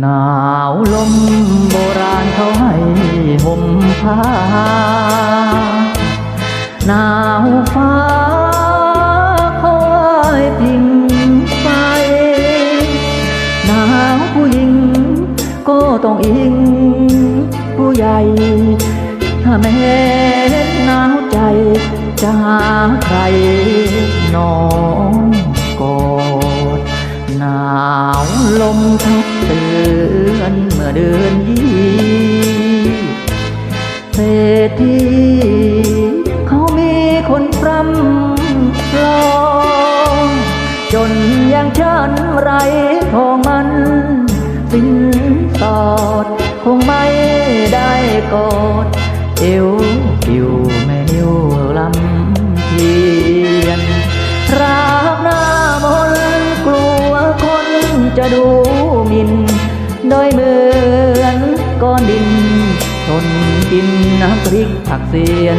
หนาวลมโบราณเขาให้ห่มผ้า หนาวฟ้าเขาให้พิงไฟ หนาวผู้หญิงก็ต้องอิงผู้ใหญ่ ถ้าแม้หนาวใจจะหาใครนอน มทักเตือนเมื่อเดือนยี่เศรษฐีเขามีคนพรำรองจนอยังฉันไรทองมันสินสอด คงไม่ได้กอดเอว ดูหมินโดยเหมือนก้อนดินทนกินน้ำพริกผักเสียน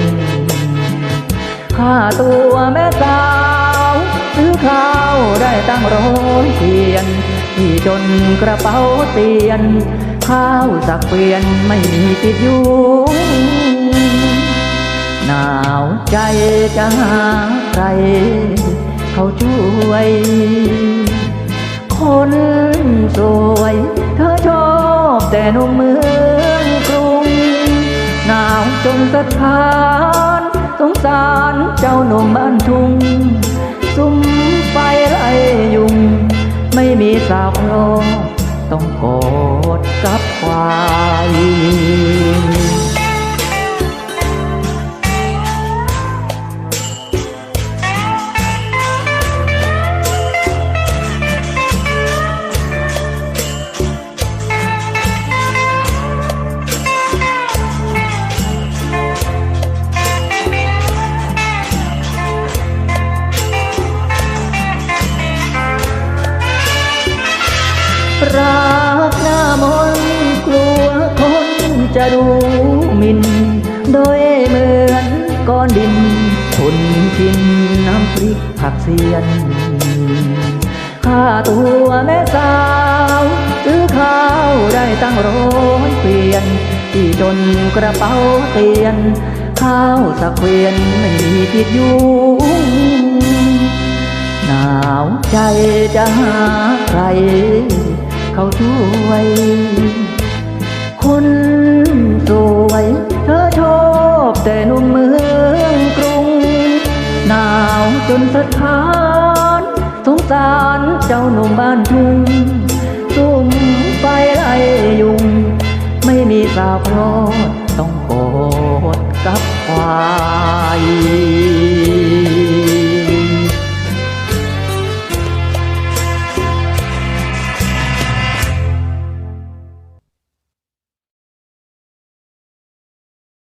ค่าตัวแม่สาวซื้อข้าวได้ตั้งร้อยเพียน ที่จนกระเป๋าเตียน ข้าวสักเปลี่ยนไม่มีติดอยู่หนาวใจจะหาใครเขาช่วย คนสวย เธอชอบแต่หนุ่มเมืองกรุง หนาวจนสะท้านสงสารเจ้าหนุ่มบ้านทุ่งสุมไฟไล่ยุง ไม่มีสาวโลต้องกอดกับควาย รักหน้ามนกลัวคนจะดูหมินโดยเหมือนก้อนดินทนกินน้ำพริกผักเสียนค่าตัวแม่สาวซื้อข้าวได้ตั้งร้อยเปลี่ยน ที่จนกระเป๋าเตียน ข้าวสักเกวียนไม่มีผิดอยู่หนาวใจจะหาใคร เขาด้วยคนสวย เธอชอบแต่หนุ่มเมืองกรุง หนาวจนสะท้านสงสารเจ้าหนุ่มบ้านทุ่งสุ่มไฟไล่ยุง ไม่มีสาวโปรดต้องโกดกับควาย